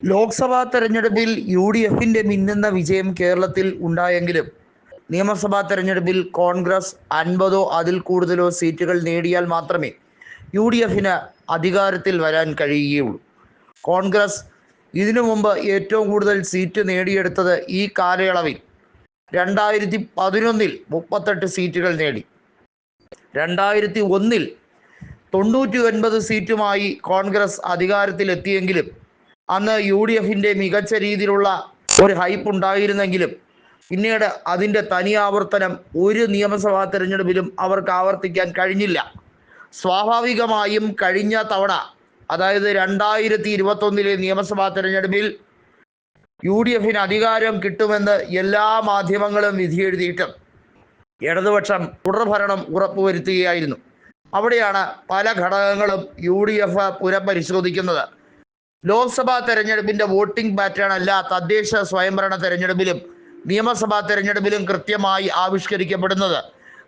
ലോക്സഭാ തെരഞ്ഞെടുപ്പിൽ U D എഫിന്റെ മിന്നുന്ന വിജയം കേരളത്തിൽ ഉണ്ടായെങ്കിലും നിയമസഭാ തെരഞ്ഞെടുപ്പിൽ കോൺഗ്രസ് അൻപതോ അതിൽ കൂടുതലോ സീറ്റുകൾ നേടിയാൽ മാത്രമേ യു ഡി എഫിന് അധികാരത്തിൽ വരാൻ കഴിയുകയുള്ളൂ. കോൺഗ്രസ് ഇതിനു മുമ്പ് ഏറ്റവും കൂടുതൽ സീറ്റ് നേടിയെടുത്തത് ഈ കാലയളവിൽ രണ്ടായിരത്തി പതിനൊന്നിൽ മുപ്പത്തെട്ട് സീറ്റുകൾ നേടി. രണ്ടായിരത്തി ഒന്നിൽ തൊണ്ണൂറ്റി ഒൻപത് സീറ്റുമായി കോൺഗ്രസ് അധികാരത്തിലെത്തിയെങ്കിലും അന്ന് യു ഡി എഫിന്റെ മികച്ച രീതിയിലുള്ള ഒരു ഹൈപ്പ് ഉണ്ടായിരുന്നെങ്കിലും പിന്നീട് അതിന്റെ തനി ആവർത്തനം ഒരു നിയമസഭാ തെരഞ്ഞെടുപ്പിലും അവർക്ക് ആവർത്തിക്കാൻ കഴിഞ്ഞില്ല. സ്വാഭാവികമായും കഴിഞ്ഞ തവണ അതായത് രണ്ടായിരത്തി ഇരുപത്തൊന്നിലെ നിയമസഭാ തെരഞ്ഞെടുപ്പിൽ യു ഡി എഫിന് അധികാരം കിട്ടുമെന്ന് എല്ലാ മാധ്യമങ്ങളും വിധിയെഴുതിയിട്ടും ഇടതുപക്ഷം തുടർഭരണം ഉറപ്പുവരുത്തുകയായിരുന്നു. അവിടെയാണ് പല ഘടകങ്ങളും യു ഡി എഫ് പുനഃപരിശോധിക്കുന്നത്. ലോക്സഭാ തെരഞ്ഞെടുപ്പിന്റെ വോട്ടിംഗ് പാറ്റേൺ അല്ല തദ്ദേശ സ്വയംഭരണ തെരഞ്ഞെടുപ്പിലും നിയമസഭാ തെരഞ്ഞെടുപ്പിലും കൃത്യമായി ആവിഷ്കരിക്കപ്പെടുന്നത്.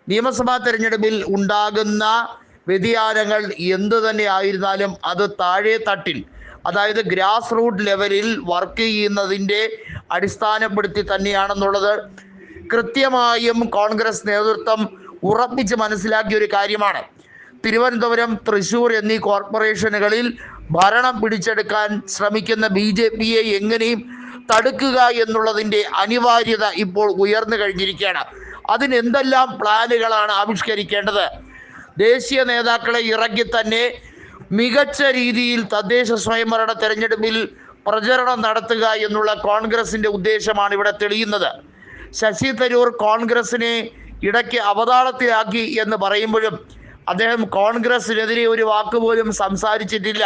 നിയമസഭാ തെരഞ്ഞെടുപ്പിൽ ഉണ്ടാകുന്ന വ്യതിയാനങ്ങൾ എന്തു തന്നെ ആയിരുന്നാലും അത് താഴെ തട്ടിൽ അതായത് ഗ്രാസ് റൂട്ട് ലെവലിൽ വർക്ക് ചെയ്യുന്നതിന്റെ അടിസ്ഥാനപ്പെടുത്തി തന്നെയാണെന്നുള്ളത് കൃത്യമായും കോൺഗ്രസ് നേതൃത്വം ഉറപ്പിച്ച് മനസ്സിലാക്കിയ ഒരു കാര്യമാണ്. തിരുവനന്തപുരം തൃശൂർ എന്നീ കോർപ്പറേഷനുകളിൽ ഭരണം പിടിച്ചെടുക്കാൻ ശ്രമിക്കുന്ന ബി ജെ പിയെ എങ്ങനെയും തടുക്കുക എന്നുള്ളതിന്റെ അനിവാര്യത ഇപ്പോൾ ഉയർന്നു കഴിഞ്ഞിരിക്കുകയാണ്. അതിനെന്തെല്ലാം പ്ലാനുകളാണ് ആവിഷ്കരിക്കേണ്ടത്? ദേശീയ നേതാക്കളെ ഇറക്കി തന്നെ മികച്ച രീതിയിൽ തദ്ദേശ സ്വയംഭരണ തെരഞ്ഞെടുപ്പിൽ പ്രചരണം നടത്തുക എന്നുള്ള കോൺഗ്രസിന്റെ ഉദ്ദേശമാണ് ഇവിടെ തെളിയുന്നത്. ശശി തരൂർ കോൺഗ്രസിനെ ഇടയ്ക്ക് അവതാളത്തിലാക്കി എന്ന് പറയുമ്പോഴും അദ്ദേഹം കോൺഗ്രസിനെതിരെ ഒരു വാക്കുപോലും സംസാരിച്ചിട്ടില്ല.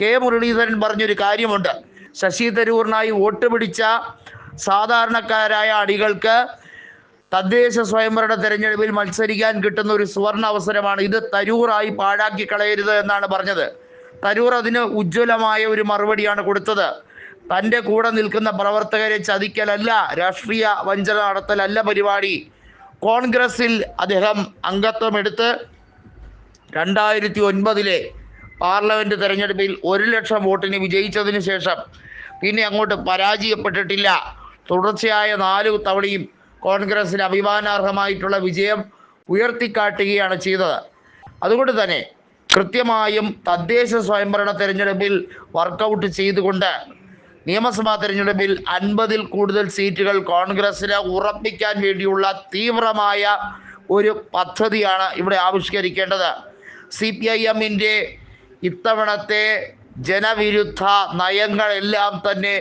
കെ മുരളീധരൻ പറഞ്ഞൊരു കാര്യമുണ്ട്. ശശി തരൂറിനായി വോട്ട് പിടിച്ച സാധാരണക്കാരായ അടികൾക്ക് തദ്ദേശ സ്വയംഭരണ തെരഞ്ഞെടുപ്പിൽ മത്സരിക്കാൻ കിട്ടുന്ന ഒരു സുവർണ അവസരമാണ്. ഇത് തരൂറായി പാഴാക്കി കളയരുത് എന്നാണ് പറഞ്ഞത്. തരൂർ അതിന് ഉജ്ജ്വലമായ ഒരു മറുപടിയാണ് കൊടുത്തത്. തന്റെ കൂടെ നിൽക്കുന്ന പ്രവർത്തകരെ ചതിക്കലല്ല രാഷ്ട്രീയ വഞ്ചന നടത്തലല്ല പരിപാടി. കോൺഗ്രസിൽ അദ്ദേഹം അംഗത്വമെടുത്ത് രണ്ടായിരത്തി ഒൻപതിലെ പാർലമെന്റ് തെരഞ്ഞെടുപ്പിൽ ഒരു ലക്ഷം വോട്ടിന് വിജയിച്ചതിന് ശേഷം പിന്നെ അങ്ങോട്ട് പരാജയപ്പെട്ടിട്ടില്ല. തുടർച്ചയായ നാല് തവണയും കോൺഗ്രസിന് അഭിമാനാർഹമായിട്ടുള്ള വിജയം ഉയർത്തിക്കാട്ടുകയാണ് ചെയ്തത്. അതുകൊണ്ട് തന്നെ കൃത്യമായും തദ്ദേശ സ്വയംഭരണ തെരഞ്ഞെടുപ്പിൽ വർക്കൗട്ട് ചെയ്തുകൊണ്ട് നിയമസഭാ തെരഞ്ഞെടുപ്പിൽ അൻപതിൽ കൂടുതൽ സീറ്റുകൾ കോൺഗ്രസിന് ഉറപ്പിക്കാൻ വേണ്ടിയുള്ള തീവ്രമായ ഒരു പദ്ധതിയാണ് ഇവിടെ ആവിഷ്കരിക്കേണ്ടത്. സി പി ഐ എമ്മിന്റെ ഇത്തവണത്തെ ജനവിരുദ്ധ നയങ്ങളെല്ലാം തന്നെ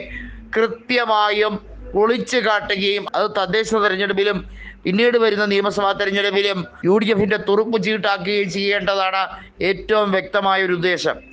കൃത്യമായും ഒളിച്ചു കാട്ടുകയും അത് തദ്ദേശ തെരഞ്ഞെടുപ്പിലും പിന്നീട് വരുന്ന നിയമസഭാ തെരഞ്ഞെടുപ്പിലും യു ഡി എഫിന്റെ തുറുപ്പ് ചീട്ടാക്കുകയും ചെയ്യേണ്ടതാണ് ഏറ്റവും വ്യക്തമായ ഒരു ഉദ്ദേശം.